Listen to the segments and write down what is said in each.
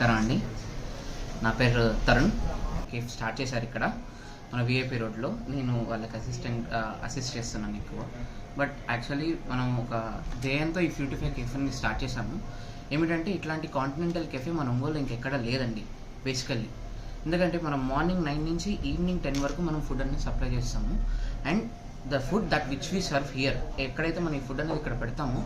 నమస్కారం అండి. నా పేరు తరుణ్. కేఫ్ స్టార్ట్ చేశారు ఇక్కడ. మన విఐపి రోడ్లో నేను వాళ్ళకి అసిస్టెంట్ అసిస్ట్ చేస్తున్నాను ఎక్కువ. బట్ యాక్చువల్లీ మనం ఒక ధ్యేయంతో ఈ బ్యూటిఫై కేఫ్ని స్టార్ట్ చేశాము. ఏమిటంటే ఇట్లాంటి కాంటినెంటల్ కెఫే మన ఒంగోలు ఇంకెక్కడ లేదండి బేసికల్లీ ఎందుకంటే మనం మార్నింగ్ నైన్ నుంచి ఈవినింగ్ టెన్ వరకు మనం ఫుడ్ అనేది సప్లై చేస్తాము. And the food that which we serve here ఎక్కడైతే మనం ఈ ఫుడ్ అనేది ఇక్కడ పెడతామో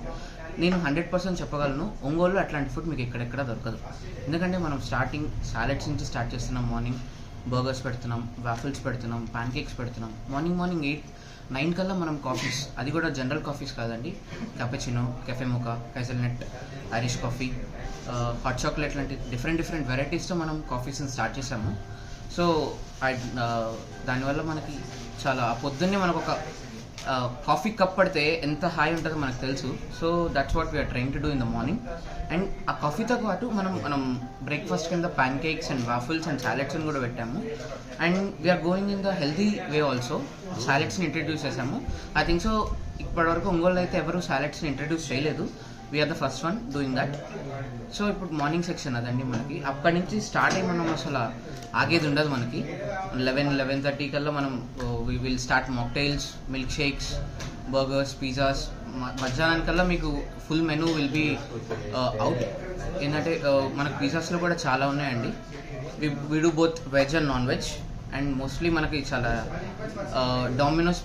నేను హండ్రెడ్ పర్సెంట్ చెప్పగలను. ఒంగోలు అట్లాంటి ఫుడ్ మీకు ఎక్కడెక్కడ దొరకదు. ఎందుకంటే మనం స్టార్టింగ్ సాలెడ్స్ నుంచి స్టార్ట్ చేస్తున్నాం. మార్నింగ్ బర్గర్స్ పెడుతున్నాం వాఫిల్స్ పెడుతున్నాం ప్యాన్ కేక్స్ పెడుతున్నాం. మార్నింగ్ మార్నింగ్ ఎయిట్ నైన్ కల్లా మనం కాఫీస్ అది కూడా జనరల్ కాఫీస్ కాదండి. Cappuccino cafe mocha net Irish coffee hot chocolate లాంటి డిఫరెంట్ డిఫరెంట్ వెరైటీస్తో మనం కాఫీస్ని స్టార్ట్ చేసాము సో దానివల్ల మనకి చాలా ఆ పొద్దున్నే మనకు ఒక కాఫీ కప్ పడితే ఎంత హాయ్ ఉంటుందో మనకు తెలుసు. So that's what we're trying to do in the morning and ఆ కాఫీతో పాటు మనం మనం బ్రేక్ఫాస్ట్ కింద pancakes and waffles and salads కూడా పెట్టాము. And we're going in the healthy way also సాలెడ్స్ని introduce చేసాము ఐ థింక్ సో ఇప్పటివరకు ఒంగోలు అయితే ఎవరు సాలెడ్స్ని ఇంట్రడ్యూస్ చేయలేదు. We're the first one doing that so ఇప్పుడు మార్నింగ్ సెక్షన్ అదండి మనకి. అక్కడి నుంచి స్టార్ట్ అయ్యి మనం అసలు ఆగేది ఉండదు మనకి. లెవెన్ లెవెన్ థర్టీ కల్లా మనం we will start mocktails milk shakes burgers pizzas మధ్యాహ్నానికల్లా మీకు full menu will be out ఏంటంటే uh, మనకు పిజ్జాస్లో కూడా చాలా ఉన్నాయండి. We do both veg and non veg and mostly మనకి చాలా uh, డామినోస్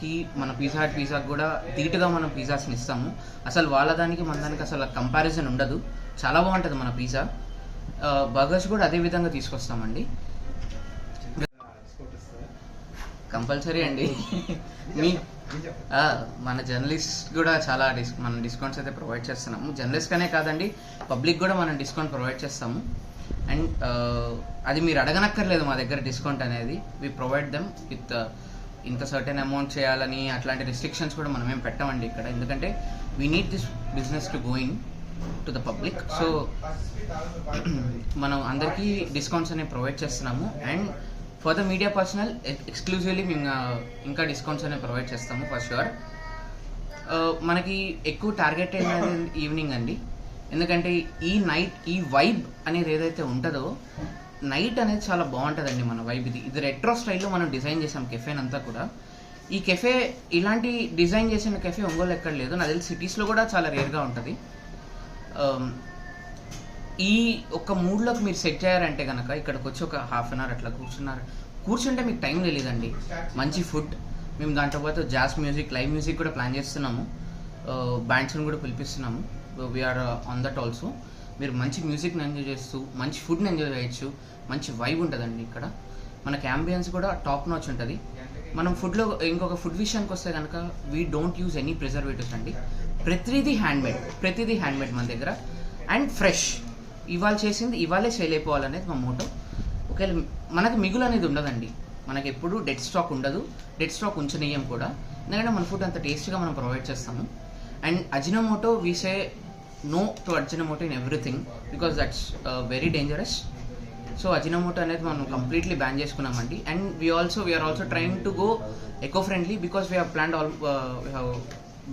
పిజ్జాకి మన పిజ్జా హట్ పిజ్జాకి కూడా ధీటుగా మనం పిజ్జాస్ని ఇస్తాము. అసలు వాళ్ళ దానికి మన దానికి అసలు కంపారిజన్ ఉండదు. చాలా బాగుంటుంది మన పిజ్జా బర్గర్స్ కూడా అదే విధంగా తీసుకొస్తామండి. కంపల్సరీ అండి. మీ మన జర్నలిస్ట్ కూడా చాలా డిస్ మనం డిస్కౌంట్స్ అయితే ప్రొవైడ్ చేస్తున్నాము. జర్నలిస్ట్గానే కాదండి పబ్లిక్ కూడా మనం డిస్కౌంట్ ప్రొవైడ్ చేస్తాము. అండ్ అది మీరు అడగనక్కర్లేదు మా దగ్గర డిస్కౌంట్ అనేది. వి ప్రొవైడ్ దెమ్ విత్ ఇంత సర్టెన్ అమౌంట్ చేయాలని అట్లాంటి రిస్ట్రిక్షన్స్ కూడా మనం ఏం పెట్టమండి ఇక్కడ. ఎందుకంటే we need this business to going to the public so మనం అందరికీ డిస్కౌంట్స్ అనేవి ప్రొవైడ్ చేస్తున్నాము. And for the media personal exclusively మేము ఇంకా డిస్కౌంట్స్ అనేవి ప్రొవైడ్ చేస్తాము ఫర్ షూర్ మనకి ఎక్కువ టార్గెట్ అయినది ఈవినింగ్ అండి. ఎందుకంటే ఈ నైట్ ఈ వైబ్ అనేది ఏదైతే ఉంటుందో నైట్ అనేది చాలా బాగుంటుందండి మన వైబ్ ఇది ఇది రెట్రో స్టైల్లో మనం డిజైన్ చేసాం కెఫేన్ అంతా కూడా. ఈ కెఫే ఇలాంటి డిజైన్ చేసిన కెఫే ఒంగోలు ఎక్కడ లేదు. నాకు తెలిసి సిటీస్లో కూడా చాలా రేర్గా ఉంటుంది. Um, ఈ ఒక్క మూడ్లోకి మీరు సెట్ చేయారంటే కనుక ఇక్కడికి వచ్చి ఒక హాఫ్ అన్ అవర్ అట్లా కూర్చున్నారు. కూర్చుంటే మీకు టైం తెలియదండి మంచి ఫుడ్ మేము దాంట్లో పాటు జాస్ మ్యూజిక్ లైవ్ మ్యూజిక్ కూడా ప్లాన్ చేస్తున్నాము. Uh, బ్యాండ్స్ని కూడా పిలిపిస్తున్నాము. వీఆర్ ఆన్ దట్ ఆల్సో మీరు మంచి మ్యూజిక్ని ఎంజాయ్ చేస్తూ మంచి ఫుడ్ని ఎంజాయ్ చేయొచ్చు. మంచి వైబ్ ఉంటుందండి ఇక్కడ. మనకి అంబియన్స్ కూడా టాప్ నాచ్ ఉంటుంది. మనం ఫుడ్లో ఇంకొక ఫుడ్ విషయానికి వస్తే కనుక we don't use any preservatives అండి. ప్రతిదీ హ్యాండ్మేడ్ ప్రతిదీ హ్యాండ్మేడ్ మన దగ్గర. అండ్ ఫ్రెష్ ఇవాళ చేసింది ఇవాళే సేల్ అయిపోవాలనేది మా మోటో ఒకవేళ మనకి మిగులు అనేది ఉండదండి. మనకి ఎప్పుడు డెడ్ స్టాక్ ఉండదు. డెడ్ స్టాక్ ఉంచనీయం కూడా. ఎందుకంటే మన ఫుడ్ అంత టేస్ట్గా మనం ప్రొవైడ్ చేస్తాము. And Ajinomoto we say no to Ajinomoto in everything because that's very dangerous so Ajinomoto అనేది మనం కంప్లీట్లీ బ్యాన్ చేసుకున్నామండి. And we also we're also trying to go eco friendly because we have plan all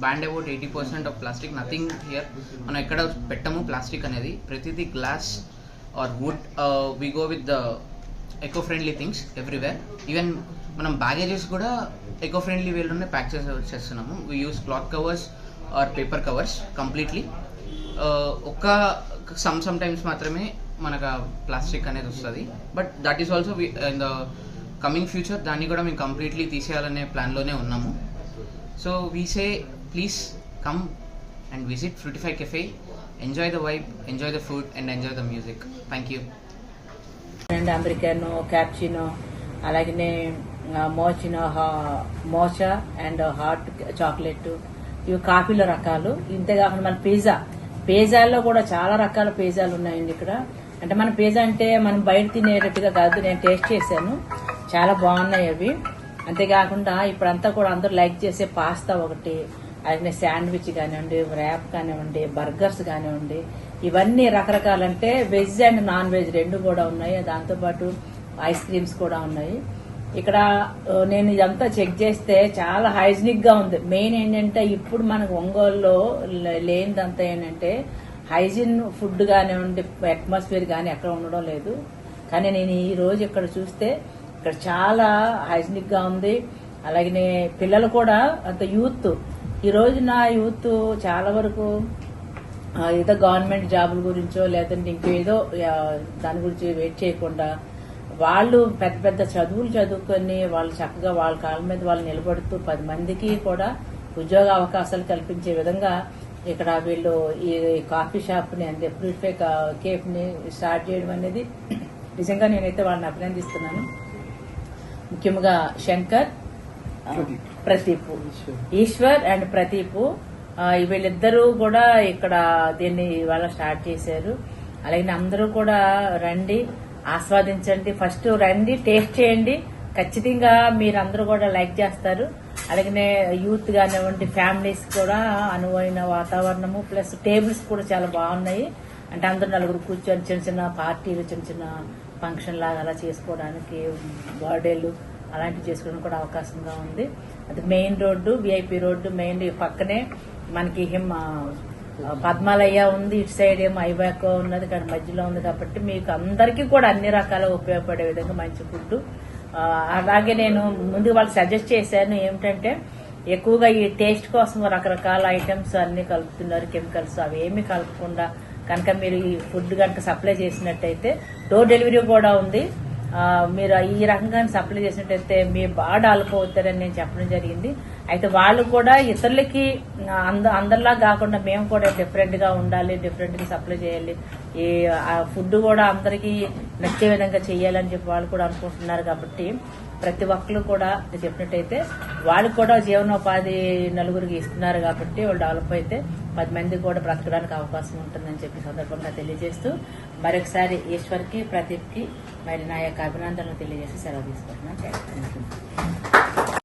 band about eighty percent of plastic nothing here మనం ఎక్కడ పెట్టము plastic అనేది. ప్రతిదీ glass or wood we go with the eco friendly things everywhere even మనం baggages కూడా eco friendly వేలోనే pack చేసే చేస్తున్నాము. We use cloth covers or paper covers completely ఒక్క సమ్ సమ్ టైమ్స్ మాత్రమే మనకు ప్లాస్టిక్ అనేది వస్తుంది. But that is also in the coming future దాన్ని కూడా మేము కంప్లీట్లీ తీసేయాలనే ప్లాన్లోనే ఉన్నాము. So we say please come and visit Fruitify cafe enjoy the vibe enjoy the food and enjoy the music thank you and americano cappuccino అలాగనే మోచినో హా- Mocha and hot chocolate ఇవి కాఫీలో రకాలు. ఇంతేకాకుండా మన పిజ్జా. పేజాల్లో కూడా చాలా రకాల పేజాలు ఉన్నాయండి ఇక్కడ. అంటే మన పిజ్జా అంటే మనం బయట తినేటట్టుగా కాదు నేను టేస్ట్ చేశాను. చాలా బాగున్నాయి అవి. అంతేకాకుండా ఇప్పుడంతా కూడా అందరూ లైక్ చేసే పాస్తా ఒకటి అలాగే శాండ్విచ్ కానివ్వండి ర్యాప్ కానివ్వండి బర్గర్స్ కానివ్వండి. ఇవన్నీ రకరకాలంటే వెజ్ అండ్ నాన్ వెజ్ రెండు కూడా ఉన్నాయి. దాంతోపాటు ఐస్ క్రీమ్స్ కూడా ఉన్నాయి. ఇక్కడ నేను ఇదంతా చెక్ చేస్తే చాలా హైజీనిక్గా ఉంది. మెయిన్ ఏంటంటే ఇప్పుడు మనకు ఒంగోలులో లే- లేనిదంతా ఏంటంటే హైజీన్ ఫుడ్ కానివ్వండి అట్మాస్ఫియర్ కానీ ఎక్కడ ఉండడం లేదు. కానీ నేను ఈ రోజు ఇక్కడ చూస్తే ఇక్కడ చాలా హైజీనిక్గా ఉంది. అలాగే పిల్లలు కూడా అంత యూత్. ఈ రోజు నా యూత్ చాలా వరకు ఏదో గవర్నమెంట్ జాబుల గురించో లేదంటే ఇంకేదో దాని గురించి వెయిట్ చేయకుండా వాళ్ళు పెద్ద పెద్ద చదువులు చదువుకొని వాళ్ళు చక్కగా వాళ్ళ కాళ్ళ మీద వాళ్ళు నిలబడుతూ పది మందికి కూడా ఉద్యోగ అవకాశాలు కల్పించే విధంగా ఇక్కడ వీళ్ళు ఈ కాఫీ షాప్ని అంటే ప్యూరిఫై కేఫ్ని స్టార్ట్ చేయడం అనేది నిజంగా నేనైతే వాళ్ళని అభినందిస్తున్నాను. ముఖ్యంగా శంకర్ ప్రదీప్. ఈశ్వర్. అండ్ ప్రదీప్. వీళ్ళిద్దరూ కూడా ఇక్కడ దీన్ని ఇవాళ స్టార్ట్ చేశారు. అలాగే అందరూ కూడా రండి. ఆస్వాదించండి. ఫస్ట్ రండి టేస్ట్ చేయండి. ఖచ్చితంగా మీరందరూ కూడా లైక్ చేస్తారు. అలాగనే యూత్ కానివ్వండి ఫ్యామిలీస్ కూడా అనువైన వాతావరణము ప్లస్ టేబుల్స్ కూడా చాలా బాగున్నాయి. అంటే అందరూ నలుగురు కూర్చొని చిన్న చిన్న పార్టీలు చిన్న చిన్న ఫంక్షన్ లాగా అలా చేసుకోవడానికి బర్త్డేలు అలాంటివి చేసుకోవడానికి కూడా అవకాశంగా ఉంది. అది main road VIP road main పక్కనే మనకి హిమ్ పద్మాలయ్య ఉంది ఇటు సైడ్ ఏమో ఐబాక్ ఉన్నది కానీ మధ్యలో ఉంది కాబట్టి మీకు అందరికీ కూడా అన్ని రకాల ఉపయోగపడే విధంగా మంచి ఫుడ్. అలాగే నేను ముందు వాళ్ళు సజెస్ట్ చేశాను ఏమిటంటే ఎక్కువగా ఈ టేస్ట్ కోసం రకరకాల ఐటమ్స్ అన్ని కలుపుతున్నారు కెమికల్స్ అవి ఏమి కలపకుండా. కనుక మీరు ఈ ఫుడ్ కనుక సప్లై చేసినట్టయితే డోర్ డెలివరీ కూడా ఉంది. మీరు ఈ రకంగా సప్లై చేసినట్టయితే మీరు బాగా డెవలప్ అవుతారని నేను చెప్పడం జరిగింది. అయితే వాళ్ళు కూడా ఇతరులకి అంద అందరిలా కాకుండా మేము కూడా డిఫరెంట్గా ఉండాలి డిఫరెంట్గా సప్లై చేయాలి. ఈ ఫుడ్ కూడా అందరికీ నచ్చే విధంగా చేయాలని చెప్పి వాళ్ళు కూడా అనుకుంటున్నారు కాబట్టి ప్రతి ఒక్కరు కూడా చెప్పినట్టయితే వాళ్ళు కూడా జీవనోపాధి నలుగురికి ఇస్తున్నారు కాబట్టి వాళ్ళు డెవలప్ అయితే పది మంది కూడా బ్రతకడానికి అవకాశం ఉంటుందని చెప్పి సందర్భంగా తెలియజేస్తూ మరొకసారి ఈశ్వర్కి ప్రదీప్కి మరి నా యొక్క అభినందనలు తెలియజేసి సెలవు తీసుకుంటున్నాను.